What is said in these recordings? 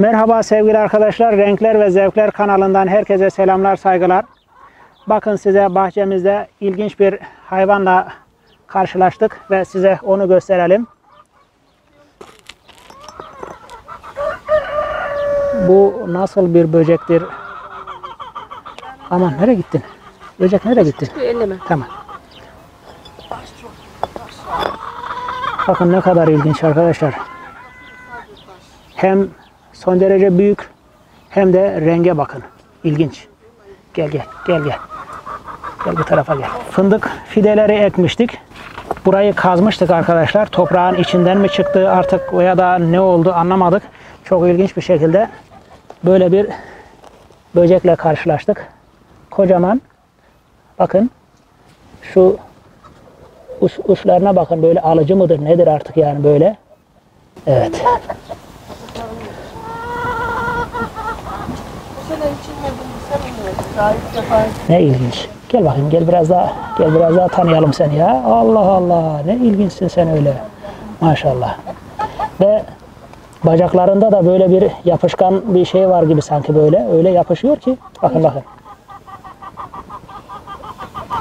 Merhaba sevgili arkadaşlar. Renkler ve Zevkler kanalından herkese selamlar, saygılar. Bakın size bahçemizde ilginç bir hayvanla karşılaştık ve size onu gösterelim. Bu nasıl bir böcektir? Aman nereye gittin? Böcek nereye gittin? Elleme. Tamam. Bakın ne kadar ilginç arkadaşlar. Hem son derece büyük hem de renge bakın. İlginç. Gel gel gel gel. Gel bu tarafa gel. Fındık fideleri ekmiştik. Burayı kazmıştık arkadaşlar. Toprağın içinden mi çıktı artık ya da ne oldu anlamadık. Çok ilginç bir şekilde böyle bir böcekle karşılaştık. Kocaman. Bakın şu uç, uçlarına bakın böyle alıcı mıdır nedir artık yani böyle. Evet. Ne ilginç. Gel bakayım gel biraz daha gel biraz daha tanıyalım seni ya. Allah Allah ne ilginçsin sen öyle. Maşallah. Ve bacaklarında da böyle bir yapışkan bir şey var gibi sanki böyle. Öyle yapışıyor ki. Bakın bakın.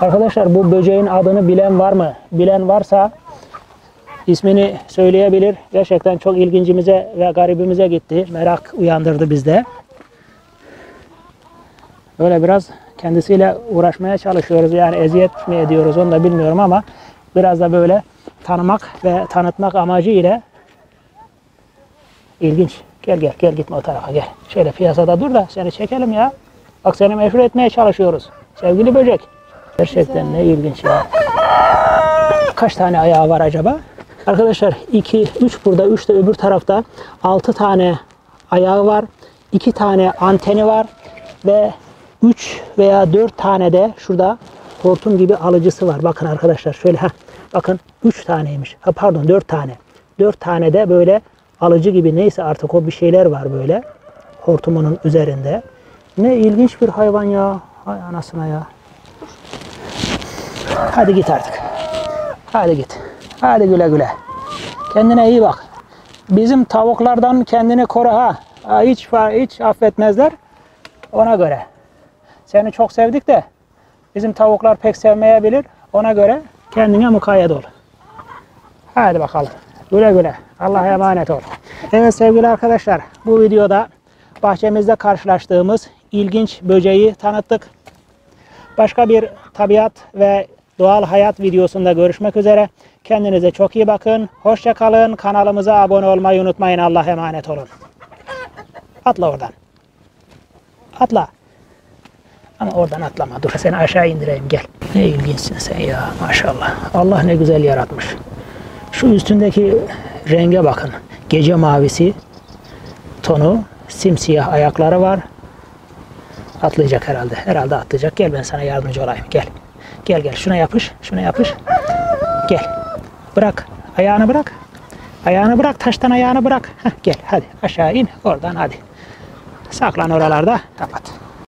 Arkadaşlar bu böceğin adını bilen var mı? Bilen varsa ismini söyleyebilir. Gerçekten çok ilgincimize ve garibimize gitti. Merak uyandırdı bizde. Böyle biraz kendisiyle uğraşmaya çalışıyoruz. Yani eziyet mi ediyoruz onu da bilmiyorum ama biraz da böyle tanımak ve tanıtmak amacı ile ilginç. Gel gel gel gitme o tarafa gel. Şöyle piyasada dur da seni çekelim ya. Bak seni meşhur etmeye çalışıyoruz. Sevgili böcek. Gerçekten ne ilginç ya. Kaç tane ayağı var acaba? Arkadaşlar 2, 3 burada, 3 de öbür tarafta 6 tane ayağı var. 2 tane anteni var ve 3 veya 4 tane de şurada hortum gibi alıcısı var. Bakın arkadaşlar şöyle ha bakın 3 taneymiş. Ha pardon 4 tane. 4 tane de böyle alıcı gibi neyse artık o bir şeyler var böyle hortumunun üzerinde. Ne ilginç bir hayvan ya. Hay anasına ya. Hadi git artık. Hadi git. Hadi güle güle. Kendine iyi bak. Bizim tavuklardan kendini koru ha. hiç hiç affetmezler. Ona göre. Seni çok sevdik de bizim tavuklar pek sevmeyebilir. Ona göre kendine mukayyet ol. Hadi bakalım. Güle güle. Allah'a emanet ol. Evet sevgili arkadaşlar bu videoda bahçemizde karşılaştığımız ilginç böceği tanıttık. Başka bir tabiat ve doğal hayat videosunda görüşmek üzere. Kendinize çok iyi bakın. Hoşça kalın. Kanalımıza abone olmayı unutmayın. Allah'a emanet olun. Atla oradan. Atla. Ama oradan atlama. Dur seni aşağı indireyim gel. Ne ilginçsin sen ya maşallah. Allah ne güzel yaratmış. Şu üstündeki renge bakın. Gece mavisi tonu. Simsiyah ayakları var. Atlayacak herhalde. Herhalde atlayacak. Gel ben sana yardımcı olayım. Gel. Gel gel. Şuna yapış. Şuna yapış. Gel. Bırak. Ayağını bırak. Ayağını bırak. Taştan ayağını bırak. Heh, gel. Hadi aşağı in. Oradan hadi. Saklan oralarda. Kapat.